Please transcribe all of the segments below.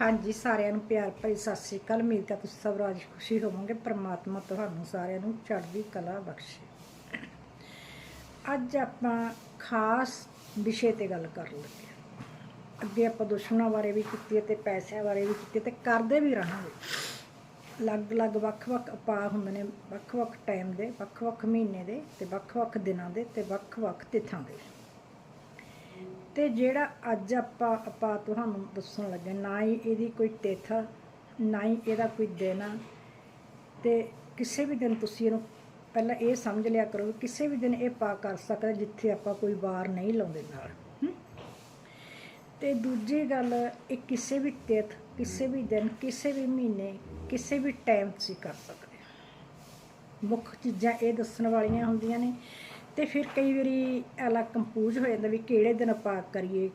ਹਾਂਜੀ, ਸਾਰਿਆਂ ਨੂੰ ਪਿਆਰ ਭਰੀ ਸਤਿ ਸ੍ਰੀ ਅਕਾਲ। ਉਮੀਦ ਹੈ ਤੁਸੀਂ ਸਭ ਰਾਜ ਖੁਸ਼ੀ ਹੋਵੋਗੇ। ਪ੍ਰਮਾਤਮਾ ਤੁਹਾਨੂੰ ਸਾਰਿਆਂ ਨੂੰ ਚੜ੍ਹਦੀ ਕਲਾ ਬਖਸ਼ੇ। ਅੱਜ ਆਪਾਂ ਖਾਸ ਵਿਸ਼ੇ ਤੇ ਗੱਲ ਕਰਨ ਲੱਗੇ ਅੱਗੇ ਆਪਾਂ ਦੁਸ਼ਮਣਾਂ ਬਾਰੇ ਵੀ ਕੀਤੀ ਹੈ ਤੇ ਪੈਸਿਆਂ ਬਾਰੇ ਵੀ ਕੀਤੀ ਹੈ ਤੇ ਕਰਦੇ ਵੀ ਰਹਾਂਗੇ। ਅਲੱਗ-ਅਲੱਗ ਵੱਖ-ਵੱਖ ਉਪਾਅ ਹੁੰਦੇ ਨੇ। ਵੱਖ-ਵੱਖ ਟਾਈਮ ਦੇ ਵੱਖ-ਵੱਖ ਮਹੀਨੇ ਦੇ ਤੇ ਵੱਖ-ਵੱਖ ਦਿਨਾਂ ਦੇ ਤੇ ਵੱਖ-ਵੱਖ ਤਿਥਾਂ ਦੇ। ਤੇ ਜਿਹੜਾ ਅੱਜ ਆਪਾਂ ਆਪਾਂ ਤੁਹਾਨੂੰ ਦੱਸਣ ਲੱਗੇ ਨਾ ਹੀ ਇਹਦੀ ਕੋਈ ਤਿਥ ਨਾ ਹੀ ਇਹਦਾ ਕੋਈ ਦਿਨ ਆ ਤੇ ਕਿਸੇ ਵੀ ਦਿਨ ਤੁਸੀਂ ਇਹਨੂੰ ਪਹਿਲਾਂ ਇਹ ਸਮਝ ਲਿਆ ਕਰੋ ਕਿਸੇ ਵੀ ਦਿਨ ਇਹ ਪਾ ਕਰ ਸਕਦਾ ਜਿੱਥੇ ਆਪਾਂ ਕੋਈ ਵਾਰ ਨਹੀਂ ਲਾਉਂਦੇ। ਨਾਲ? ਤੇ ਦੂਜੀ ਗੱਲ ਇਹ ਕਿਸੇ ਵੀ ਤਿਥ ਕਿਸੇ ਵੀ ਦਿਨ ਕਿਸੇ ਵੀ ਮਹੀਨੇ ਕਿਸੇ ਵੀ ਟਾਈਮ ਤੁਸੀਂ ਕਰ ਸਕਦੇ ਮੁੱਖ ਚੀਜ਼ਾਂ ਇਹ ਦੱਸਣ ਵਾਲੀਆਂ ਹੁੰਦੀਆਂ ਨੇ। ਤੇ ਫਿਰ ਕਈ ਵਾਰੀ ਅਲਾ ਕੰਪੂਜ ਹੋ ਜਾਂਦਾ ਵੀ ਕਿਹੜੇ ਦਿਨ ਆਪਾਂ ਕਰੀਏ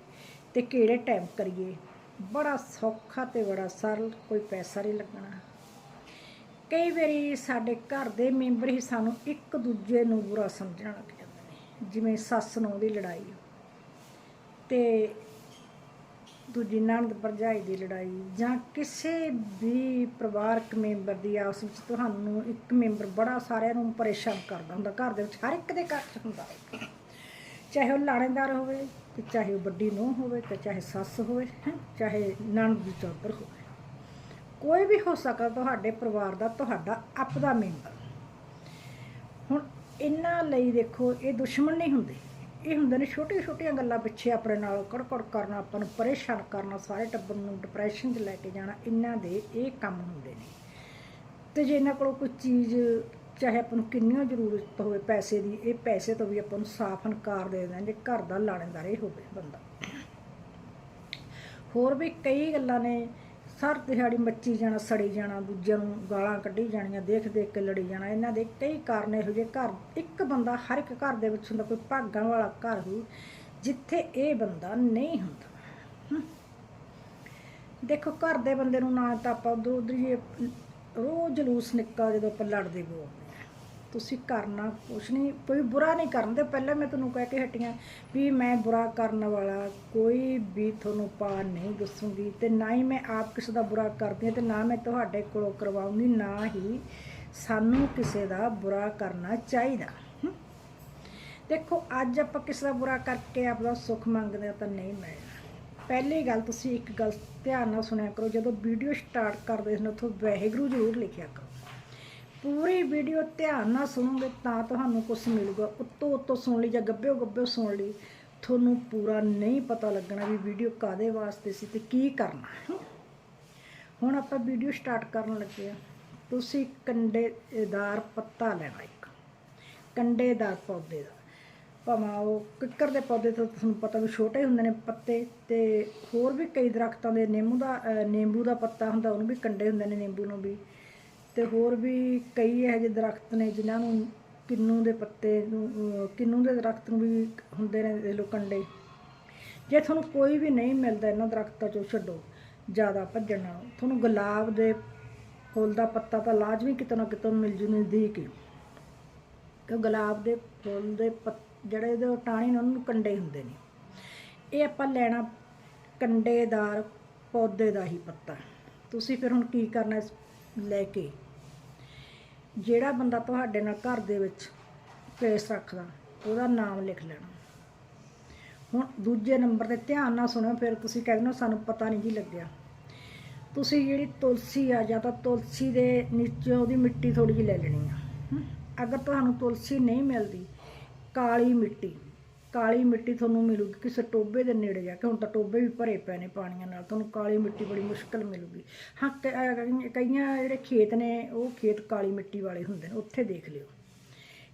ਤੇ ਕਿਹੜੇ ਟਾਈਮ ਕਰੀਏ। ਬੜਾ ਸੌਖਾ ਤੇ ਬੜਾ ਸਰਲ, ਕੋਈ ਪੈਸਾ ਨਹੀਂ ਲੱਗਣਾ। ਕਈ ਵਾਰੀ ਸਾਡੇ ਘਰ ਦੇ ਮੈਂਬਰ ਹੀ ਸਾਨੂੰ ਇੱਕ ਦੂਜੇ ਨੂੰ ਬੁਰਾ ਸਮਝਣ ਲੱਗ ਜਾਂਦੇ ਨੇ, ਜਿਵੇਂ ਸੱਸ ਨੂੰ ਦੀ ਲੜਾਈ। ਤੇ ਦੂਜੀ ਨਣਦ ਭਰਜਾਈ ਦੀ ਲੜਾਈ ਜਾਂ ਕਿਸੇ ਵੀ ਪਰਿਵਾਰਕ ਮੈਂਬਰ ਦੀ ਆਪਸ ਵਿੱਚ ਤੁਹਾਨੂੰ ਇੱਕ ਮੈਂਬਰ ਬੜਾ ਸਾਰਿਆਂ ਨੂੰ ਪਰੇਸ਼ਾਨ ਕਰਦਾ ਹੁੰਦਾ, ਘਰ ਦੇ ਵਿੱਚ ਹਰ ਇੱਕ ਦੇ ਘਰ 'ਚ ਹੁੰਦਾ। ਚਾਹੇ ਉਹ ਲਾਣੇਦਾਰ ਹੋਵੇ ਤੇ ਚਾਹੇ ਉਹ ਵੱਡੀ ਨੂੰਹ ਹੋਵੇ ਤੇ ਚਾਹੇ ਸੱਸ ਹੋਵੇ ਚਾਹੇ ਨਣਦ ਦੀ ਚੌਧਰ ਹੋਵੇ। ਕੋਈ ਵੀ ਹੋ ਸਕਦਾ ਤੁਹਾਡੇ ਪਰਿਵਾਰ ਦਾ, ਤੁਹਾਡਾ ਆਪਦਾ ਮੈਂਬਰ। ਹੁਣ ਇਹਨਾਂ ਲਈ ਦੇਖੋ, ਇਹ ਦੁਸ਼ਮਣ ਨਹੀਂ ਹੁੰਦੇ। ਇਹ ਹੁੰਦੇ ਨੇ ਛੋਟੀਆਂ ਛੋਟੀਆਂ ਗੱਲਾਂ ਪਿੱਛੇ ਆਪਣੇ ਨਾਲ ਕੜਕੜ ਕਰਨਾ, ਆਪਾਂ ਨੂੰ ਪਰੇਸ਼ਾਨ ਕਰਨਾ, ਸਾਰੇ ਟੱਬਰ ਨੂੰ ਡਿਪਰੈਸ਼ਨ 'ਚ ਲੈ ਕੇ ਜਾਣਾ, ਇਹਨਾਂ ਦੇ ਇਹ ਕੰਮ ਹੁੰਦੇ ਨੇ। ਤੇ ਜੇ ਇਹਨਾਂ ਕੋਲ ਕੋਈ ਚੀਜ਼, ਚਾਹੇ ਆਪਾਂ ਨੂੰ ਕਿੰਨੀ ਜ਼ਰੂਰਤ ਹੋਵੇ ਪੈਸੇ ਦੀ, ਇਹ ਪੈਸੇ ਤੋਂ ਵੀ ਆਪਾਂ ਨੂੰ ਸਾਫ਼ ਇਨਕਾਰ ਦੇ ਦਿੰਦੇ ਜੇ ਘਰ ਦਾ ਲਾਣੇਦਾਰ ਇਹ ਹੋਵੇ ਬੰਦਾ। ਹੋਰ ਵੀ ਕਈ ਗੱਲਾਂ ਨੇ ਸਰ ਦਿਹਾੜੀ ਮੱਚੀ ਜਾਣਾ, ਸੜੀ ਜਾਣਾ, ਦੂਜਿਆਂ ਨੂੰ ਗਾਲਾਂ ਕੱਢੀ ਜਾਣੀਆਂ, ਦੇਖ ਦੇਖ ਕੇ ਲੜੀ ਜਾਣਾ। ਇਹਨਾਂ ਦੇ ਕਈ ਕਾਰਨ ਇਹੋ ਜਿਹੇ। ਘਰ, ਇੱਕ ਬੰਦਾ ਹਰ ਇੱਕ ਘਰ ਦੇ ਵਿੱਚ ਹੁੰਦਾ, ਕੋਈ ਭਾਗਾਂ ਵਾਲਾ ਘਰ ਹੋ ਜਿੱਥੇ ਇਹ ਬੰਦਾ ਨਹੀਂ ਹੁੰਦਾ। ਦੇਖੋ, ਘਰ ਦੇ ਬੰਦੇ ਨੂੰ ਨਾ ਤਾਂ ਆਪਾਂ ਉਧਰ ਉਧਰ ਹੀ ਰੋਜ਼ ਜਲੂਸ ਨਿੱਕਾ ਜਦੋਂ ਆਪਾਂ ਲੜਦੇ ਬੋਲਦੇ ਤੁਸੀਂ ਕਰਨਾ ਕੁਛ ਨਹੀਂ, ਕੋਈ ਬੁਰਾ ਨਹੀਂ ਕਰਨ ਦੇ। ਪਹਿਲਾਂ ਮੈਂ ਤੁਹਾਨੂੰ ਕਹਿ ਕੇ ਹਟੀਆਂ ਵੀ ਮੈਂ ਬੁਰਾ ਕਰਨ ਵਾਲਾ ਕੋਈ ਵੀ ਤੁਹਾਨੂੰ ਪਾ ਨਹੀਂ ਦੱਸੂਗੀ ਤੇ ਨਾ ਹੀ ਮੈਂ ਆਪ ਕਿਸੇ ਦਾ ਬੁਰਾ ਕਰਦੀ ਹਾਂ ਤੇ ਨਾ ਮੈਂ ਤੁਹਾਡੇ ਕੋਲੋਂ ਕਰਵਾਉਂਗੀ ਨਾ ਹੀ ਸਾਨੂੰ ਕਿਸੇ ਦਾ ਬੁਰਾ ਕਰਨਾ ਚਾਹੀਦਾ। ਦੇਖੋ, ਅੱਜ ਆਪਾਂ ਕਿਸੇ ਦਾ ਬੁਰਾ ਕਰਕੇ ਆਪਦਾ ਸੁੱਖ ਮੰਗਦੇ ਹਾਂ ਤਾਂ ਨਹੀਂ ਮਿਲਣਾ ਪਹਿਲੀ ਗੱਲ ਤੁਸੀਂ ਇੱਕ ਗੱਲ ਧਿਆਨ ਨਾਲ ਸੁਣਿਆ ਕਰੋ, ਜਦੋਂ ਵੀਡੀਓ ਸਟਾਰਟ ਕਰਦੇ ਹੋ, ਉੱਥੋਂ ਵਾਹਿਗੁਰੂ ਜ਼ਰੂਰ ਲਿਖਿਆ ਕਰੋ। ਪੂਰੀ ਵੀਡੀਓ ਧਿਆਨ ਨਾਲ ਸੁਣੋਗੇ ਤਾਂ ਤੁਹਾਨੂੰ ਕੁਝ ਮਿਲੂਗਾ। ਉੱਤੋਂ ਉੱਤੋਂ ਸੁਣ ਲਈ ਜਾਂ ਗੱਬਿਓ ਗੱਬਿਓ ਸੁਣ ਲਈ, ਤੁਹਾਨੂੰ ਪੂਰਾ ਨਹੀਂ ਪਤਾ ਲੱਗਣਾ ਵੀ ਵੀਡੀਓ ਕਾਦੇ ਵਾਸਤੇ ਸੀ ਤੇ ਕੀ ਕਰਨਾ ਹੁਣ ਆਪਾਂ ਵੀਡੀਓ ਸਟਾਰਟ ਕਰਨ ਲੱਗੇ ਆ ਤੁਸੀਂ ਕੰਡੇਦਾਰ ਪੱਤਾ ਲੈਣਾ ਇੱਕ। ਕੰਡੇਦਾਰ ਪੌਦੇ ਦਾ। ਭਾਵੇਂ ਉਹ ਕਿੱਕਰ ਦੇ ਪੌਦੇ ਤੋਂ ਤੁਹਾਨੂੰ ਪਤਾ ਵੀ ਛੋਟੇ ਹੁੰਦੇ ਨੇ ਪੱਤੇ ਤੇ ਹੋਰ ਵੀ ਕਈ ਦਰਖਤਾਂ ਦੇ ਨਿੰਮੂ ਦਾ ਨਿੰਬੂ ਦਾ ਪੱਤਾ ਹੁੰਦਾ, ਉਹਨੂੰ ਵੀ ਕੰਡੇ ਹੁੰਦੇ ਨੇ ਨਿੰਬੂ ਨੂੰ ਵੀ। ਤੇ ਹੋਰ ਵੀ ਕਈ ਇਹੋ ਜਿਹੇ ਦਰਖਤ ਨੇ ਜਿਨ੍ਹਾਂ ਨੂੰ ਕਿੰਨੂ ਦੇ ਪੱਤੇ ਨੂੰ ਅਹ, ਕਿੰਨੂ ਦੇ ਦਰਖਤ ਨੂੰ ਵੀ ਹੁੰਦੇ ਨੇ ਇਹ ਲੋ ਕੰਡੇ ਜੇ ਤੁਹਾਨੂੰ ਕੋਈ ਵੀ ਨਹੀਂ ਮਿਲਦਾ ਇਹਨਾਂ ਦਰਖਤਾਂ ਚੋਂ ਛੱਡੋ ਜ਼ਿਆਦਾ ਭੱਜਣ ਨਾਲ। ਤੁਹਾਨੂੰ ਗੁਲਾਬ ਦੇ ਫੁੱਲ ਦਾ ਪੱਤਾ ਤਾਂ ਲਾਜ਼ਮੀ ਕਿਤੋਂ ਨਾ ਕਿਤੋਂ ਮਿਲ ਜੂ ਨਜ਼ਦੀਕ ਹੀ ਕਿ ਗੁਲਾਬ ਦੇ ਫੁੱਲ ਦੇ ਪੱਤ- ਜਿਹੜੇ ਇਹਦੇ ਟਾਣੀ ਨੇ ਉਹਨਾਂ ਨੂੰ ਕੰਡੇ ਹੁੰਦੇ ਨੇ। ਇਹ ਆਪਾਂ ਲੈਣਾ ਕੰਡੇਦਾਰ ਪੌਦੇ ਦਾ ਹੀ ਪੱਤਾ। ਤੁਸੀਂ ਫਿਰ ਹੁਣ ਕੀ ਕਰਨਾ ਇਸ ਲੈ ਕੇ? ਜਿਹੜਾ ਬੰਦਾ ਤੁਹਾਡੇ ਨਾਲ ਘਰ ਦੇ ਵਿੱਚ ਕੇਸ ਰੱਖਦਾ, ਉਹਦਾ ਨਾਮ ਲਿਖ ਲੈਣਾ। ਹੁਣ ਦੂਜੇ ਨੰਬਰ ਤੇ ਧਿਆਨ ਨਾਲ ਸੁਣਿਓ ਫਿਰ ਤੁਸੀਂ ਕਹਿੰਦੇ ਹੋ ਸਾਨੂੰ ਪਤਾ ਨਹੀਂ ਜੀ ਲੱਗਿਆ। ਤੁਸੀਂ ਜਿਹੜੀ ਤੁਲਸੀ ਆ, ਜਾਂ ਤਾਂ ਤੁਲਸੀ ਦੇ ਨੀਚੇ ਉਹਦੀ ਮਿੱਟੀ ਥੋੜੀ ਜਿਹੀ ਲੈ ਲੈਣੀ ਆ। ਅਗਰ ਤੁਹਾਨੂੰ ਤੁਲਸੀ ਨਹੀਂ ਮਿਲਦੀ, ਕਾਲੀ ਮਿੱਟੀ ਕਾਲੀ ਮਿੱਟੀ ਤੁਹਾਨੂੰ ਮਿਲੂਗੀ ਕਿਸੇ ਟੋਬੇ ਦੇ ਨੇੜੇ ਜਾ ਕੇ। ਹੁਣ ਤਾਂ ਟੋਬੇ ਵੀ ਭਰੇ ਪਏ ਨੇ ਪਾਣੀਆਂ ਨਾਲ, ਤੁਹਾਨੂੰ ਕਾਲੀ ਮਿੱਟੀ ਬੜੀ ਮੁਸ਼ਕਲ ਮਿਲੂਗੀ। ਹਾਂ ਕਈ- ਕਈਆਂ ਜਿਹੜੇ ਖੇਤ ਨੇ, ਉਹ ਖੇਤ ਕਾਲੀ ਮਿੱਟੀ ਵਾਲੇ ਹੁੰਦੇ ਨੇ, ਉੱਥੇ ਦੇਖ ਲਿਓ।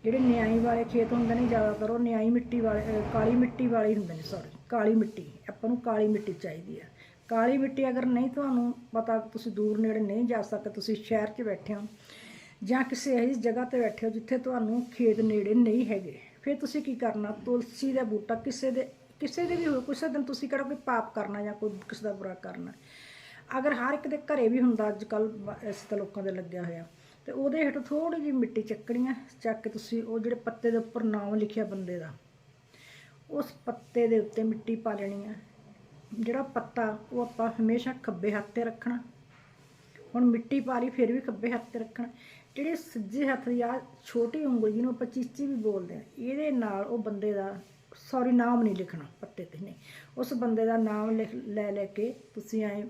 ਜਿਹੜੇ ਨਿਆਈ ਵਾਲੇ ਖੇਤ ਹੁੰਦੇ ਨੇ, ਜ਼ਿਆਦਾਤਰ ਉਹ ਨਿਆਈ ਮਿੱਟੀ ਵਾਲੇ ਕਾਲੀ ਮਿੱਟੀ ਵਾਲੇ ਹੁੰਦੇ ਨੇ ਸੌਰੀ ਕਾਲੀ ਮਿੱਟੀ, ਆਪਾਂ ਨੂੰ ਕਾਲੀ ਮਿੱਟੀ ਚਾਹੀਦੀ ਆ ਕਾਲੀ ਮਿੱਟੀ ਅਗਰ ਨਹੀਂ ਤੁਹਾਨੂੰ ਪਤਾ, ਤੁਸੀਂ ਦੂਰ ਨੇੜੇ ਨਹੀਂ ਜਾ ਸਕਦੇ, ਤੁਸੀਂ ਸ਼ਹਿਰ 'ਚ ਬੈਠੇ ਹੋ ਜਾਂ ਕਿਸੇ ਇਹੋ ਜਿਹੀ ਜਗ੍ਹਾ ਤੇ ਬੈਠੇ ਹੋ ਜਿੱਥੇ ਤੁਹਾਨੂੰ ਖੇਤ ਨੇੜੇ ਨਹੀਂ ਹੈਗੇ। ਫਿਰ ਤੁਸੀਂ ਕੀ ਕਰਨਾ? ਤੁਲਸੀ ਦਾ ਬੂਟਾ ਕਿਸੇ ਦੇ ਕਿਸੇ ਦੇ ਵੀ ਹੋਵੇ ਕਿਸੇ ਦਿਨ ਤੁਸੀਂ ਕਿਹੜਾ ਕੋਈ ਪਾਪ ਕਰਨਾ ਜਾਂ ਕੋਈ ਕਿਸੇ ਦਾ ਬੁਰਾ ਕਰਨਾ। ਅਗਰ ਹਰ ਇੱਕ ਦੇ ਘਰੇ ਵੀ ਹੁੰਦਾ ਅੱਜ ਕੱਲ ਇਸ ਤਰ੍ਹਾਂ ਲੋਕਾਂ ਦੇ ਲੱਗਿਆ ਹੋਇਆ, ਤੇ ਉਹਦੇ ਹੇਠ ਥੋੜੀ ਜਿਹੀ ਮਿੱਟੀ ਚੱਕਣੀ ਆ ਚੱਕ ਕੇ ਤੁਸੀਂ ਉਹ ਜਿਹੜੇ ਪੱਤੇ ਦੇ ਉੱਪਰ ਨਾਮ ਲਿਖਿਆ ਬੰਦੇ ਦਾ, ਉਸ ਪੱਤੇ ਦੇ ਉੱਤੇ ਮਿੱਟੀ ਪਾ ਲੈਣੀ ਆ। ਜਿਹੜਾ ਪੱਤਾ, ਉਹ ਆਪਾਂ ਹਮੇਸ਼ਾ ਖੱਬੇ ਹੱਥ ਤੇ ਰੱਖਣਾ। ਹੁਣ ਮਿੱਟੀ ਪਾ ਲਈ, ਫਿਰ ਵੀ ਖੱਬੇ ਹੱਥ ਤੇ ਰੱਖਣਾ। ਜਿਹੜੇ ਸੱਜੇ ਹੱਥ ਦੀ ਆ ਛੋਟੀ ਉਂਗਲ ਜਿਹਨੂੰ ਆਪਾਂ ਚੀਚੀ ਵੀ ਬੋਲਦੇ ਆ, ਇਹਦੇ ਨਾਲ ਉਹ ਬੰਦੇ ਦਾ ਸੌਰੀ ਨਾਮ ਨਹੀਂ ਲਿਖਣਾ ਪੱਤੇ ਤੇ ਨਹੀਂ, ਉਸ ਬੰਦੇ ਦਾ ਨਾਮ ਲਿਖ, ਲੈ ਲੈ ਕੇ ਤੁਸੀਂ ਐ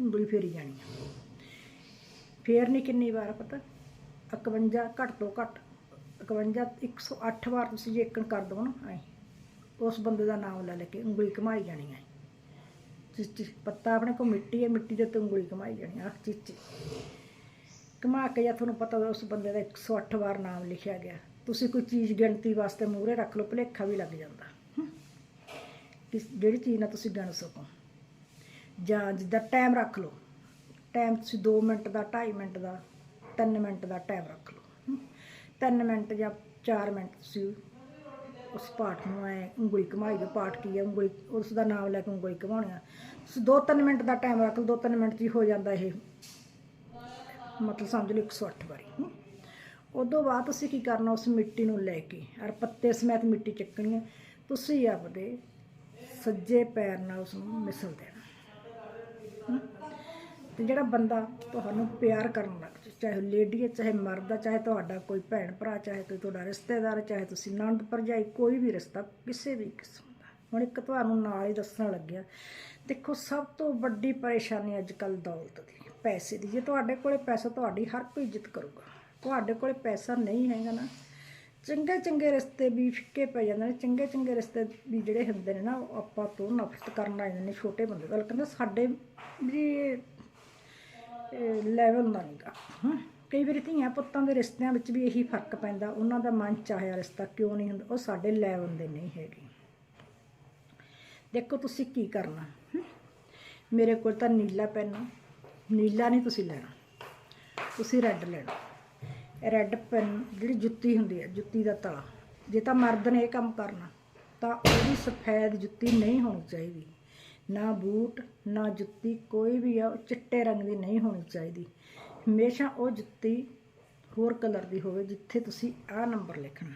ਉਂਗਲੀ ਫੇਰੀ ਜਾਣੀ ਆ। ਫੇਰ ਕਿੰਨੀ ਵਾਰ ਪਤਾ? 51 ਘੱਟ ਤੋਂ ਘੱਟ 51 108 ਵਾਰ ਤੁਸੀਂ ਜੇ ਕਰ ਦੋ ਨਾ, ਐ, ਉਸ ਬੰਦੇ ਦਾ ਨਾਮ ਲੈ ਲੈ ਕੇ ਉਂਗਲੀ ਘਮਾਈ ਜਾਣੀ ਹੈ ਚੀਚੀ, ਪੱਤਾ ਆਪਣੇ ਕੋਲ ਮਿੱਟੀ ਹੈ ਮਿੱਟੀ ਦੇ ਉੱਤੇ ਉਂਗਲੀ ਘਮਾਈ ਜਾਣੀ ਆ। ਚੀਚੀ। ਘਮਾ ਕੇ ਜਾਂ ਤੁਹਾਨੂੰ ਪਤਾ ਉਸ ਬੰਦੇ ਦਾ 108 ਵਾਰ ਨਾਮ ਲਿਖਿਆ ਗਿਆ। ਤੁਸੀਂ ਕੋਈ ਚੀਜ਼ ਗਿਣਤੀ ਵਾਸਤੇ ਮੂਹਰੇ ਰੱਖ ਲਓ, ਭੁਲੇਖਾ ਵੀ ਲੱਗ ਜਾਂਦਾ। ਹਮ। ਕਿਸ ਜਿਹੜੀ ਚੀਜ਼ ਨਾਲ ਤੁਸੀਂ ਗਿਣ ਸਕੋ। ਜਾਂ ਜਿੱਦਾਂ ਟਾਈਮ ਰੱਖ ਲਓ। ਟਾਈਮ ਤੁਸੀਂ 2 ਮਿੰਟ ਦਾ 2.5 ਮਿੰਟ ਦਾ 3 ਮਿੰਟ ਦਾ ਟਾਈਮ ਰੱਖ ਲਓ। 3 ਮਿੰਟ ਜਾਂ 4 ਮਿੰਟ ਤੁਸੀਂ ਉਸ ਪਾਠ ਨੂੰ ਐ ਉਂਗਲੀ ਘਮਾਈ ਦਾ ਪਾਠ ਕੀ ਹੈ? ਉਂਗਲੀ, ਉਸ ਦਾ ਨਾਮ ਲੈ ਕੇ ਉਂਗਲੀ ਘਮਾਉਣੀ ਆ। ਤੁਸੀਂ 2-3 ਮਿੰਟ ਦਾ ਟਾਈਮ ਰੱਖ ਲਓ। 2-3 ਮਿੰਟ 'ਚ ਹੀ ਹੋ ਜਾਂਦਾ ਇਹ। ਮਤਲਬ ਸਮਝ ਲਓ 108 ਵਾਰੀ ਹਮ। ਉਦੋਂ ਬਾਅਦ ਤੁਸੀਂ ਕੀ ਕਰਨਾ ਉਸ ਮਿੱਟੀ ਨੂੰ ਲੈ ਕੇ, ਔਰ ਪੱਤੇ ਸਮੇਤ ਮਿੱਟੀ ਚੱਕਣੀ ਹੈ, ਤੁਸੀਂ ਆਪਦੇ ਸੱਜੇ ਪੈਰ ਨਾਲ ਉਸ ਨੂੰ ਮਿਸਲ ਦੇਣਾ ਹਮ। ਤੇ ਜਿਹੜਾ ਬੰਦਾ ਤੁਹਾਨੂੰ ਪਿਆਰ ਕਰਨ ਲੱਗ ਜਾਏ, ਚਾਹੇ ਲੇਡੀ ਹੈ, ਚਾਹੇ ਮਰਦ ਹੈ, ਚਾਹੇ ਤੁਹਾਡਾ ਕੋਈ ਭੈਣ ਭਰਾ, ਚਾਹੇ ਕੋਈ ਤੁਹਾਡਾ ਰਿਸ਼ਤੇਦਾਰ ਚਾਹੇ ਤੁਸੀਂ ਨੰਦ ਭਰਜਾਈ, ਕੋਈ ਵੀ ਰਿਸ਼ਤਾ, ਕਿਸੇ ਵੀ ਕਿਸਮ ਦਾ ਹੁਣ ਇੱਕ ਤੁਹਾਨੂੰ ਨਾਲ ਹੀ ਦੱਸਣ ਲੱਗਿਆ, ਦੇਖੋ ਸਭ ਤੋਂ ਵੱਡੀ ਪਰੇਸ਼ਾਨੀ ਅੱਜ ਕੱਲ ਦੌਲਤ ਦੀ ਪੈਸੇ ਦੀ। ਜੇ ਤੁਹਾਡੇ ਕੋਲੇ ਪੈਸਾ, ਤੁਹਾਡੀ ਹਰ ਕੋਈ ਇੱਜ਼ਤ ਕਰੂਗਾ। ਤੁਹਾਡੇ ਕੋਲੇ ਪੈਸਾ ਨਹੀਂ ਹੈਗਾ ਨਾ ਚੰਗੇ ਚੰਗੇ ਰਸਤੇ ਵੀ ਫਿੱਕੇ ਪੈ ਜਾਂਦੇ ਨੇ। ਚੰਗੇ ਚੰਗੇ ਰਸਤੇ ਵੀ ਜਿਹੜੇ ਹੁੰਦੇ ਨੇ ਨਾ, ਉਹ ਆਪਾਂ ਤੋਂ ਨਫ਼ਰਤ ਕਰਨ ਲੱਗ ਜਾਂਦੇ ਨੇ ਛੋਟੇ ਬੰਦੇ ਗੱਲ ਕਹਿੰਦਾ ਸਾਡੇ ਵੀ ਲੈਵਲ ਦਾ ਨਹੀਂਗਾ ਹਾਂ। ਕਈ ਵਾਰੀ ਧੀਆਂ ਪੁੱਤਾਂ ਦੇ ਰਿਸ਼ਤਿਆਂ ਵਿੱਚ ਵੀ ਇਹੀ ਫ਼ਰਕ ਪੈਂਦਾ। ਉਹਨਾਂ ਦਾ ਮਨ ਚਾਹਿਆ ਰਿਸ਼ਤਾ ਕਿਉਂ ਨਹੀਂ ਹੁੰਦਾ? ਉਹ ਸਾਡੇ ਲੈਵਲ ਦੇ ਨਹੀਂ ਹੈਗੇ। ਦੇਖੋ ਤੁਸੀਂ ਕੀ ਕਰਨਾ। ਮੇਰੇ ਕੋਲ ਤਾਂ ਨੀਲਾ ਪੈਨ ਨੀਲਾ ਨਹੀਂ ਤੁਸੀਂ ਲੈਣਾ। ਤੁਸੀਂ ਰੈੱਡ ਲੈਣਾ। ਰੈੱਡ ਪੈਨ ਜਿਹੜੀ ਜੁੱਤੀ ਹੁੰਦੀ ਹੈ, ਜੁੱਤੀ ਦਾ ਤਲਾ। ਜੇ ਤਾਂ ਮਰਦ ਨੇ ਇਹ ਕੰਮ ਕਰਨਾ, ਤਾਂ ਉਹਦੀ ਸਫੈਦ ਜੁੱਤੀ ਨਹੀਂ ਹੋਣੀ ਚਾਹੀਦੀ। ਨਾ ਬੂਟ, ਨਾ ਜੁੱਤੀ, ਕੋਈ ਵੀ ਆ, ਉਹ ਚਿੱਟੇ ਰੰਗ ਦੀ ਨਹੀਂ ਹੋਣੀ ਚਾਹੀਦੀ। ਹਮੇਸ਼ਾ ਉਹ ਜੁੱਤੀ ਹੋਰ ਕਲਰ ਦੀ ਹੋਵੇ, ਜਿੱਥੇ ਤੁਸੀਂ ਆਹ ਨੰਬਰ ਲਿਖਣਾ।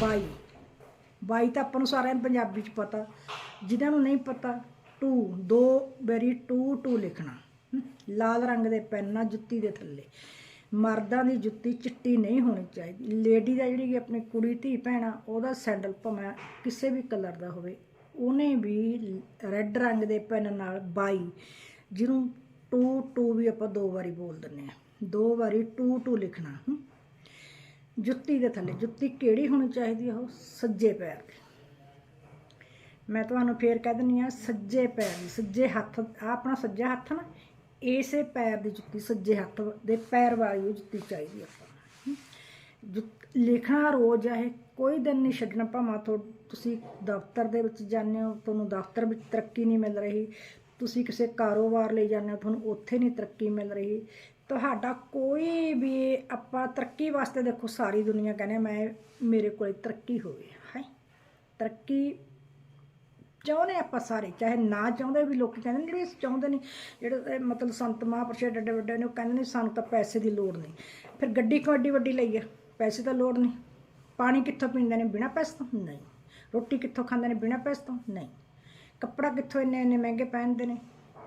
22 22 ਤਾਂ ਆਪਾਂ ਨੂੰ ਸਾਰਿਆਂ ਨੂੰ ਪੰਜਾਬੀ ਚ ਪਤਾ। ਜਿਨ੍ਹਾਂ ਨੂੰ ਨਹੀਂ ਪਤਾ ਟੂ, ਦੋ ਵਾਰੀ 2 2 ਲਿਖਣਾ। ਲਾਲ ਰੰਗ ਦੇ ਪੈਨ ਨਾਲ ਜੁੱਤੀ ਦੇ ਥੱਲੇ। ਮਰਦਾਂ ਦੀ ਜੁੱਤੀ ਚਿੱਟੀ ਨਹੀਂ ਹੋਣੀ ਚਾਹੀਦੀ। ਲੇਡੀ ਦਾ ਜਿਹੜੀ ਆਪਣੀ ਕੁੜੀ ਧੀ ਭੈਣਾ ਉਹਦਾ ਸੈਂਡਲ ਭਾਵੇਂ ਕਿਸੇ ਵੀ ਕਲਰ ਦਾ ਹੋਵੇ, ਉਹਨੇ ਵੀ ਰੈੱਡ ਰੰਗ ਦੇ ਪੈਨ ਨਾਲ 22 ਜਿਹਨੂੰ 2 2 ਵੀ ਆਪਾਂ ਦੋ ਵਾਰੀ ਬੋਲ ਦਿੰਨੇ ਆ ਦੋ ਵਾਰੀ 2 2 ਲਿਖਣਾ। ਜੁੱਤੀ ਦੇ ਥੱਲੇ। ਜੁੱਤੀ ਕਿਹੜੀ ਹੋਣੀ ਚਾਹੀਦੀ ਉਹ? ਸੱਜੇ ਪੈਰ। ਦੀ ਮੈਂ ਤੁਹਾਨੂੰ ਫੇਰ ਕਹਿ ਦਿੰਨੀ ਆ ਸੱਜੇ ਪੈਰ ਦੀ, ਸੱਜੇ ਹੱਥ ਆ ਆਪਣਾ ਸੱਜਾ ਹੱਥ ਨਾ, ਇਸੇ ਪੈਰ ਦੀ ਜੁੱਤੀ, ਸੱਜੇ ਹੱਥ ਦੇ ਪੈਰ ਵਾਲੀ ਜੁੱਤੀ ਚਾਹੀਦੀ ਆਪਾਂ ਨੂੰ। ਜੁੱਤ- ਲਿਖਣਾ ਰੋਜ਼ ਹੈ ਕੋਈ ਦਿਨ ਨਹੀਂ ਛੱਡਣਾ, ਭਾਵੇਂ ਤੁਸੀਂ ਦਫ਼ਤਰ ਦੇ ਵਿੱਚ ਜਾਂਦੇ ਹੋ, ਤੁਹਾਨੂੰ ਦਫ਼ਤਰ ਵਿੱਚ ਤਰੱਕੀ ਨਹੀਂ ਮਿਲ ਰਹੀ, ਤੁਸੀਂ ਕਿਸੇ ਕਾਰੋਬਾਰ ਲਈ ਜਾਂਦੇ ਹੋ, ਤੁਹਾਨੂੰ ਉੱਥੇ ਨਹੀਂ ਤਰੱਕੀ ਮਿਲ ਰਹੀ, ਤੁਹਾਡਾ ਕੋਈ ਵੀ ਆਪਾਂ ਤਰੱਕੀ ਵਾਸਤੇ ਦੇਖੋ, ਸਾਰੀ ਦੁਨੀਆ ਕਹਿੰਦੇ ਮੈਂ, ਮੇਰੇ ਕੋਲ ਤਰੱਕੀ ਹੋਵੇ, ਹੈ ਤਰੱਕੀ ਚਾਹੁੰਦੇ ਆਪਾਂ ਸਾਰੇ, ਚਾਹੇ ਨਾ ਚਾਹੁੰਦੇ ਵੀ ਲੋਕ ਕਹਿੰਦੇ ਨੇ, ਜਿਹੜੇ ਚਾਹੁੰਦੇ ਨਹੀਂ ਜਿਹੜੇ ਮਤਲਬ ਸੰਤ ਮਹਾਂਪੁਰਸ਼ ਏਡੇ ਵੱਡੇ ਨੇ, ਉਹ ਕਹਿੰਦੇ ਨੇ ਸਾਨੂੰ ਤਾਂ ਪੈਸੇ ਦੀ ਲੋੜ ਨਹੀਂ। ਫਿਰ ਗੱਡੀ ਕਿਉਂ ਐਡੀ ਵੱਡੀ ਲਈ ਹੈ ਪੈਸੇ ਤਾਂ ਲੋੜ ਨਹੀਂ। ਪਾਣੀ ਕਿੱਥੋਂ ਪੀਂਦੇ ਨੇ? ਬਿਨਾਂ ਪੈਸੇ ਤੋਂ? ਨਹੀਂ। ਰੋਟੀ ਕਿੱਥੋਂ ਖਾਂਦੇ ਨੇ? ਬਿਨਾਂ ਪੈਸੇ ਤੋਂ? ਨਹੀਂ। ਕੱਪੜਾ ਕਿੱਥੋਂ ਇੰਨੇ ਇੰਨੇ ਮਹਿੰਗੇ ਪਹਿਨਦੇ ਨੇ?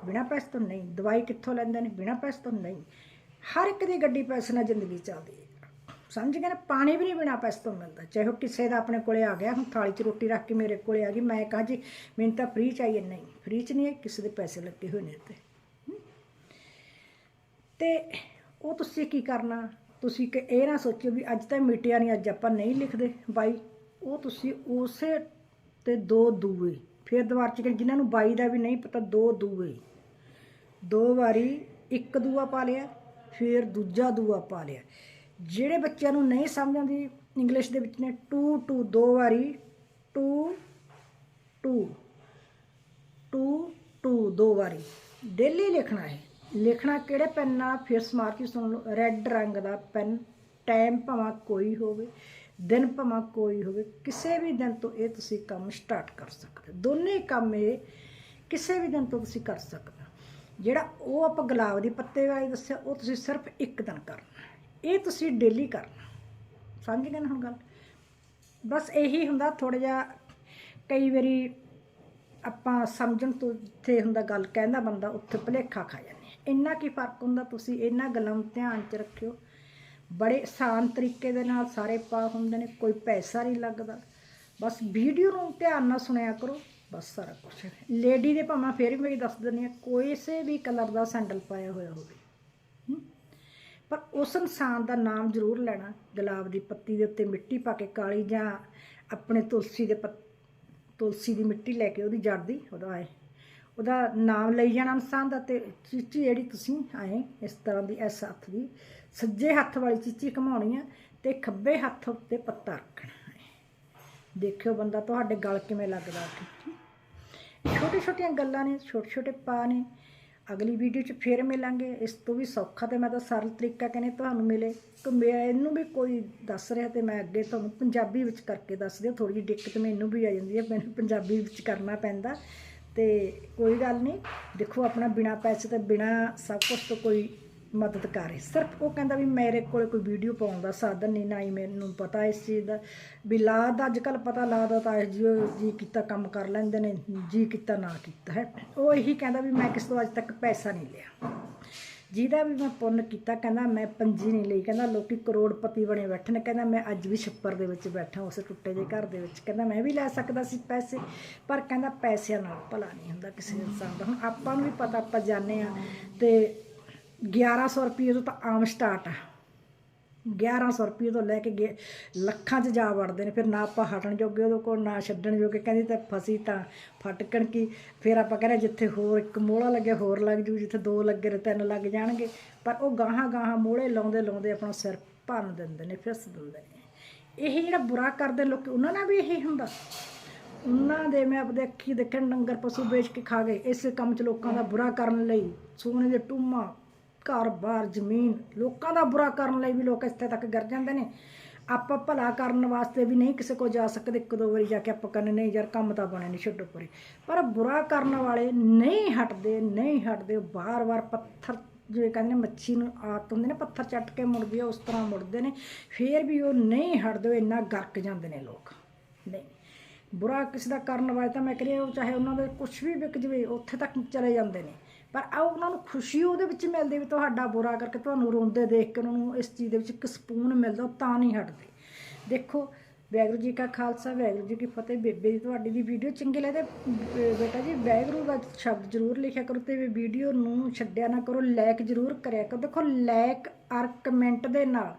ਬਿਨਾਂ ਪੈਸੇ ਤੋਂ? ਨਹੀਂ। ਦਵਾਈ ਕਿੱਥੋਂ ਲੈਂਦੇ ਨੇ? ਬਿਨਾਂ ਪੈਸੇ ਤੋਂ? ਨਹੀਂ। ਹਰ ਇੱਕ ਦੀ ਗੱਡੀ ਪੈਸੇ ਨਾਲ ਜ਼ਿੰਦਗੀ ਚੱਲਦੀ ਹੈ। ਸਮਝ ਗਏ ਨਾ, ਪਾਣੀ ਵੀ ਨਹੀਂ ਬਿਨਾਂ ਪੈਸੇ ਤੋਂ ਮਿਲਦਾ। ਚਾਹੇ ਉਹ ਕਿਸੇ ਦਾ ਆਪਣੇ ਕੋਲੇ ਆ ਗਿਆ, ਹੁਣ ਥਾਲੀ 'ਚ ਰੋਟੀ ਰੱਖ ਕੇ ਮੇਰੇ ਕੋਲੇ ਆ ਗਈ, ਮੈਂ ਕਹਾਂ ਜੀ, ਮੈਨੂੰ ਤਾਂ ਫ੍ਰੀ ਚਾਹੀਏ। ਨਹੀਂ ਫ੍ਰੀ 'ਚ ਨਹੀਂ ਹੈ, ਕਿਸੇ ਦੇ ਪੈਸੇ ਲੱਗੇ ਹੋਏ ਨੇ ਤੇ ਤੇ ਉਹ ਤੁਸੀਂ ਕੀ ਕਰਨਾ? ਤੁਸੀਂ ਕਿ ਇਹ ਨਾ ਸੋਚਿਓ ਵੀ ਅੱਜ ਤਾਂ ਮੀਟਿਆ ਨਹੀਂ, ਅੱਜ ਆਪਾਂ ਨਹੀਂ ਲਿਖਦੇ। ਬਾਈ, ਉਹ ਤੁਸੀਂ ਉਸੇ ਤੇ ਦੋ ਦੂਏ। ਫਿਰ ਦੁਬਾਰ ਚ ਕਿ ਜਿਨ੍ਹਾਂ ਨੂੰ ਬਾਈ ਦਾ ਵੀ ਨਹੀਂ ਪਤਾ, ਦੋ ਦੂਏ। ਦੋ ਵਾਰੀ ਇੱਕ ਦੂਆ ਪਾ ਲਿਆ, ਫਿਰ ਦੂਜਾ ਦੂਆ ਪਾ ਲਿਆ। ਜਿਹੜੇ ਬੱਚਿਆਂ ਨੂੰ ਨਹੀਂ ਸਮਝ ਆਉਂਦੀ ਇੰਗਲਿਸ਼ ਦੇ ਵਿੱਚ ਨੇ 2 2 ਦੋ ਵਾਰੀ 2 2 2 2 ਦੋ ਵਾਰੀ। ਡੇਲੀ ਲਿਖਣਾ ਹੈ ਲਿਖਣਾ ਕਿਹੜੇ ਪੈਨ ਨਾਲ? ਫਿਰ ਸਮਾਰ ਕੇ ਸੁਣ ਲਓ। ਰੈੱਡ ਰੰਗ ਦਾ ਪੈਨ ਟਾਈਮ ਭਾਵੇਂ ਕੋਈ ਹੋਵੇ, ਦਿਨ ਭਾਵੇਂ ਕੋਈ ਹੋਵੇ, ਕਿਸੇ ਵੀ ਦਿਨ ਤੋਂ ਇਹ ਤੁਸੀਂ ਕੰਮ ਸਟਾਰਟ ਕਰ ਸਕਦੇ ਦੋਨੇ ਕੰਮ ਇਹ ਕਿਸੇ ਵੀ ਦਿਨ ਤੋਂ ਤੁਸੀਂ ਕਰ ਸਕਦੇ ਹੋ। ਜਿਹੜਾ ਉਹ ਆਪਾਂ ਗੁਲਾਬ ਦੇ ਪੱਤੇ ਵਾਲੀ ਦੱਸਿਆ, ਉਹ ਤੁਸੀਂ ਸਿਰਫ ਇੱਕ ਦਿਨ ਕਰਨਾ। ਇਹ ਤੁਸੀਂ ਡੇਲੀ ਕਰਨਾ। ਸਮਝ ਗਏ ਨਾ ਹੁਣ ਗੱਲ? ਬਸ ਇਹੀ ਹੁੰਦਾ ਥੋੜਾ ਜਿਹਾ, ਕਈ ਵਾਰੀ ਆਪਾਂ ਸਮਝਣ ਤੋਂ ਜਿੱਥੇ ਹੁੰਦਾ ਗੱਲ ਕਹਿੰਦਾ ਬੰਦਾ, ਉੱਥੇ ਭੁਲੇਖਾ ਖਾ ਜਾਂਦੇ ਇੰਨਾ ਕੀ ਫ਼ਰਕ ਹੁੰਦਾ ਤੁਸੀਂ ਇਹਨਾਂ ਗੱਲਾਂ ਨੂੰ ਧਿਆਨ 'ਚ ਰੱਖਿਓ। ਬੜੇ ਆਸਾਨ ਤਰੀਕੇ ਦੇ ਨਾਲ ਸਾਰੇ ਪਾ ਹੁੰਦੇ ਨੇ, ਕੋਈ ਪੈਸਾ ਨਹੀਂ ਲੱਗਦਾ। ਬਸ ਵੀਡੀਓ ਨੂੰ ਧਿਆਨ ਨਾਲ ਸੁਣਿਆ ਕਰੋ, ਬਸ ਸਾਰਾ ਕੁਝ ਲੇਡੀ ਦੇ ਭਾਵੇਂ ਫੇਰ ਵੀ ਮੈਂ ਦੱਸ ਦਿੰਦੀ ਆ ਕੋਈ ਸੇ ਵੀ ਕਲਰ ਦਾ ਸੈਂਡਲ ਪਾਇਆ ਹੋਇਆ ਹੋਵੇ। ਪਰ ਉਸ ਇਨਸਾਨ ਦਾ ਨਾਮ ਜ਼ਰੂਰ ਲੈਣਾ, ਗੁਲਾਬ ਦੀ ਪੱਤੀ ਦੇ ਉੱਤੇ ਮਿੱਟੀ ਪਾ ਕੇ ਕਾਲੀ ਜਾਂ ਆਪਣੇ ਤੁਲਸੀ ਦੇ ਪੱਤ, ਤੁਲਸੀ ਦੀ ਮਿੱਟੀ ਲੈ ਕੇ ਉਹਦੀ ਜੜ ਦੀ, ਉਹਦਾ ਆਏ। ਉਹਦਾ ਨਾਮ ਲਈ ਜਾਣਾ ਇਨਸਾਨ ਦਾ ਤੇ ਚੀਚੀ ਜਿਹੜੀ ਤੁਸੀਂ ਆਏ, ਇਸ ਤਰ੍ਹਾਂ ਦੀ ਇਸ ਹੱਥ ਦੀ, ਸੱਜੇ ਹੱਥ ਵਾਲੀ ਚੀਚੀ ਘਮਾਉਣੀ ਆ ਤੇ ਖੱਬੇ ਹੱਥ ਉੱਤੇ ਪੱਤਾ ਰੱਖਣਾ ਦੇਖਿਓ ਬੰਦਾ ਤੁਹਾਡੇ ਗਲ ਕਿਵੇਂ ਲੱਗਦਾ ਛੋਟੇ ਛੋਟੀਆਂ ਗੱਲਾਂ ਨੇ ਛੋਟੇ ਛੋਟੇ ਪਾ ਨੇ ਅਗਲੀ ਵੀਡੀਓ 'ਚ ਫੇਰ ਮਿਲਾਂਗੇ। ਇਸ ਤੋਂ ਵੀ ਸੌਖਾ ਤੇ ਮੈਂ ਤਾਂ ਸਰਲ ਤਰੀਕਾ ਕਹਿੰਦੇ ਤੁਹਾਨੂੰ ਮਿਲੇ। ਕਿ ਮੈਂ ਇਹਨੂੰ ਵੀ ਕੋਈ ਦੱਸ ਰਿਹਾ ਤੇ ਮੈਂ ਅੱਗੇ ਤੁਹਾਨੂੰ ਪੰਜਾਬੀ ਵਿੱਚ ਕਰਕੇ ਦੱਸ ਦਿਓ ਥੋੜੀ ਜਿਹੀ ਦਿੱਕਤ ਮੈਨੂੰ ਵੀ ਆ ਜਾਂਦੀ ਹੈ, ਮੈਨੂੰ ਪੰਜਾਬੀ ਵਿੱਚ ਕਰਨਾ ਪੈਂਦਾ। ਤੇ ਕੋਈ ਗੱਲ ਨਹੀਂ, ਦੇਖੋ ਆਪਣਾ ਬਿਨਾ ਪੈਸੇ ਤੇ ਬਿਨਾ ਸਭ ਕੁਝ ਤੋਂ ਕੋਈ ਮਦਦ ਕਰੇ ਸਿਰਫ ਉਹ ਕਹਿੰਦਾ ਵੀ ਮੇਰੇ ਕੋਲ ਕੋਈ ਵੀਡੀਓ ਪਾਉਣ ਦਾ ਸਾਧਨ ਨਹੀਂ, ਨਾ ਹੀ ਮੈਨੂੰ ਪਤਾ ਇਸ ਚੀਜ਼ ਦਾ। ਵੀ ਲਾ ਦਾ ਅੱਜ ਕੱਲ ਪਤਾ ਲਾ ਦਾ ਤਾਂ ਇਹ ਜੀ ਜੀ ਕੀਤਾ ਕੰਮ ਕਰ ਲੈਂਦੇ ਨੇ, ਜੀ ਕੀਤਾ ਨਾ ਕੀਤਾ ਹੈ। ਉਹ ਇਹੀ ਕਹਿੰਦਾ ਵੀ ਮੈਂ ਕਿਸ ਤੋਂ ਅੱਜ ਤੱਕ ਪੈਸਾ ਨਹੀਂ ਲਿਆ। ਜਿਹਦਾ ਵੀ ਮੈਂ ਪੁੰਨ ਕੀਤਾ, ਕਹਿੰਦਾ ਮੈਂ ਪੰਜੀ ਨਹੀਂ ਲਈ। ਕਹਿੰਦਾ ਲੋਕੀ ਕਰੋੜਪਤੀ ਬਣੇ ਬੈਠੇ ਨੇ। ਕਹਿੰਦਾ ਮੈਂ ਅੱਜ ਵੀ ਛੱਪਰ ਦੇ ਵਿੱਚ ਬੈਠਾ, ਉਸ ਟੁੱਟੇ ਜਿਹੇ ਘਰ ਦੇ ਵਿੱਚ। ਕਹਿੰਦਾ ਮੈਂ ਵੀ ਲੈ ਸਕਦਾ ਸੀ ਪੈਸੇ, ਪਰ ਕਹਿੰਦਾ ਪੈਸਿਆਂ ਨਾਲ ਭਲਾ ਨਹੀਂ ਹੁੰਦਾ ਕਿਸੇ ਇਨਸਾਨ ਦਾ। ਹੁਣ ਆਪਾਂ ਨੂੰ ਵੀ ਪਤਾ, ਆਪਾਂ ਜਾਣੇ ਆ ਤੇ 1100 ਰੁਪਏ ਤੋਂ ਤਾਂ ਆਮ ਸਟਾਰਟ ਆ। 1100 ਰੁਪਏ ਤੋਂ ਲੈ ਕੇ ਗੇ- ਲੱਖਾਂ 'ਚ ਜਾ ਵੜਦੇ ਨੇ, ਫਿਰ ਨਾ ਆਪਾਂ ਹਟਣ ਜੋਗੇ ਉਹਦੇ ਕੋਲ, ਨਾ ਛੱਡਣ ਜੋਗੇ। ਕਹਿੰਦੀ ਤਾਂ ਫਸੀ ਤਾਂ ਫਟਕਣ ਕੀ? ਫਿਰ ਆਪਾਂ ਕਹਿੰਦੇ ਜਿੱਥੇ ਹੋਰ ਇੱਕ ਮੋਹਲਾ ਲੱਗੇ ਹੋਰ ਲੱਗ ਜੂ, ਜਿੱਥੇ ਦੋ ਲੱਗੇ ਨੇ ਤਿੰਨ ਲੱਗ ਜਾਣਗੇ। ਪਰ ਉਹ ਗਾਹਾਂ ਗਾਹਾਂ ਮੋਹਲੇ ਲਾਉਂਦੇ ਲਾਉਂਦੇ ਆਪਣਾ ਸਿਰ ਭੰਨ ਦਿੰਦੇ ਨੇ, ਫਿਸ ਦਿੰਦੇ ਨੇ। ਇਹ ਜਿਹੜਾ ਬੁਰਾ ਕਰਦੇ ਲੋਕ, ਉਹਨਾਂ ਨਾਲ ਵੀ ਇਹੀ ਹੁੰਦਾ। ਉਹਨਾਂ ਦੇ ਮੈਂ ਆਪਦੇ ਅੱਖੀ ਦੇਖਣ ਡੰਗਰ ਪਸ਼ੂ ਵੇਚ ਕੇ ਖਾ ਗਏ, ਇਸ ਕੰਮ 'ਚ ਲੋਕਾਂ ਦਾ ਬੁਰਾ ਕਰਨ ਲਈ ਸੋਨੇ ਦੇ ਟੂਮਾ ਘਰ-ਬਾਰ ਜ਼ਮੀਨ। ਲੋਕਾਂ ਦਾ ਬੁਰਾ ਕਰਨ ਲਈ ਵੀ ਲੋਕ ਇੱਥੇ ਤੱਕ ਗਿਰ ਜਾਂਦੇ ਨੇ। ਆਪਾਂ ਭਲਾ ਕਰਨ ਵਾਸਤੇ ਵੀ ਨਹੀਂ ਕਿਸੇ ਕੋ ਜਾ ਸਕਦੇ। ਇੱਕ ਦੋ ਵਾਰੀ ਜਾ ਕੇ ਆਪਾਂ ਕਹਿੰਦੇ ਨਹੀਂ ਯਾਰ ਕੰਮ ਤਾਂ ਬਣੇ ਨਹੀਂ ਛੱਡੋ ਪਰੇ। ਪਰ ਬੁਰਾ ਕਰਨ ਵਾਲੇ ਨਹੀਂ ਹਟਦੇ ਨਹੀਂ ਹਟਦੇ। ਉਹ ਬਾਰ-ਬਾਰ ਪੱਥਰ ਜਿਵੇਂ ਕਹਿੰਦੇ ਨੇ ਮੱਛੀ ਨੂੰ ਆਤ ਹੁੰਦੇ ਨੇ ਪੱਥਰ ਚੱਟ ਕੇ ਮੁੜਦੀ ਆ ਉਸ ਤਰ੍ਹਾਂ ਮੁੜਦੇ ਨੇ। ਫੇਰ ਵੀ ਉਹ ਨਹੀਂ ਹਟਦੇ ਇੰਨਾ ਗਰਕ ਜਾਂਦੇ ਨੇ ਲੋਕ। ਨਹੀਂ। ਬੁਰਾ ਕਿਸੇ ਦਾ ਕਰਨ ਵਾਲੇ ਤਾਂ ਮੈਂ ਕਹਿੰਦੀ ਹਾਂ, ਉਹ ਚਾਹੇ ਉਹਨਾਂ ਦੇ ਕੁਝ ਵੀ ਵਿਕ ਜਵੇ ਉੱਥੇ ਤੱਕ ਚਲੇ ਜਾਂਦੇ ਨੇ। ਪਰ ਆ ਉਹਨਾਂ ਨੂੰ ਖੁਸ਼ੀ ਉਹਦੇ ਵਿੱਚ ਮਿਲਦੀ ਵੀ ਤੁਹਾਡਾ ਬੁਰਾ ਕਰਕੇ ਤੁਹਾਨੂੰ ਰੋਂਦੇ ਦੇਖ ਕੇ ਉਹਨਾਂ ਨੂੰ ਇਸ ਚੀਜ਼ ਦੇ ਵਿੱਚ ਇੱਕ ਸਕੂਨ ਮਿਲਦਾ, ਉਹ ਤਾਂ ਨਹੀਂ ਹਟਦੇ। ਦੇਖੋ, ਵਾਹਿਗੁਰੂ ਜੀ ਕਾ ਖਾਲਸਾ, ਵਾਹਿਗੁਰੂ ਜੀ ਕੀ ਫਤਿਹ। ਬੇਬੇ ਦੀ ਤੁਹਾਡੀ ਦੀ ਵੀਡੀਓ ਚੰਗੀ ਲੱਗਦੇ ਬੇਟਾ ਜੀ, ਵਾਹਿਗੁਰੂ ਦਾ ਸ਼ਬਦ ਜ਼ਰੂਰ ਲਿਖਿਆ ਕਰੋ ਤੇ ਵੀਡੀਓ ਨੂੰ ਛੱਡਿਆ ਨਾ ਕਰੋ ਲਾਈਕ ਜ਼ਰੂਰ ਕਰਿਆ ਕਰੋ। ਦੇਖੋ ਲਾਈਕ ਔਰ ਕਮੈਂਟ ਦੇ ਨਾਲ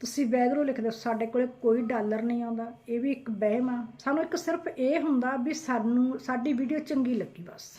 ਤੁਸੀਂ ਵਾਹਿਗੁਰੂ ਲਿਖਦੇ ਹੋ, ਸਾਡੇ ਕੋਲੇ ਕੋਈ ਡਾਲਰ ਨਹੀਂ ਆਉਂਦਾ, ਇਹ ਵੀ ਇੱਕ ਵਹਿਮ ਆ। ਸਾਨੂੰ ਇੱਕ ਸਿਰਫ ਇਹ ਹੁੰਦਾ ਵੀ ਸਾਨੂੰ, ਸਾਡੀ ਵੀਡੀਓ ਚੰਗੀ ਲੱਗੀ ਬਸ।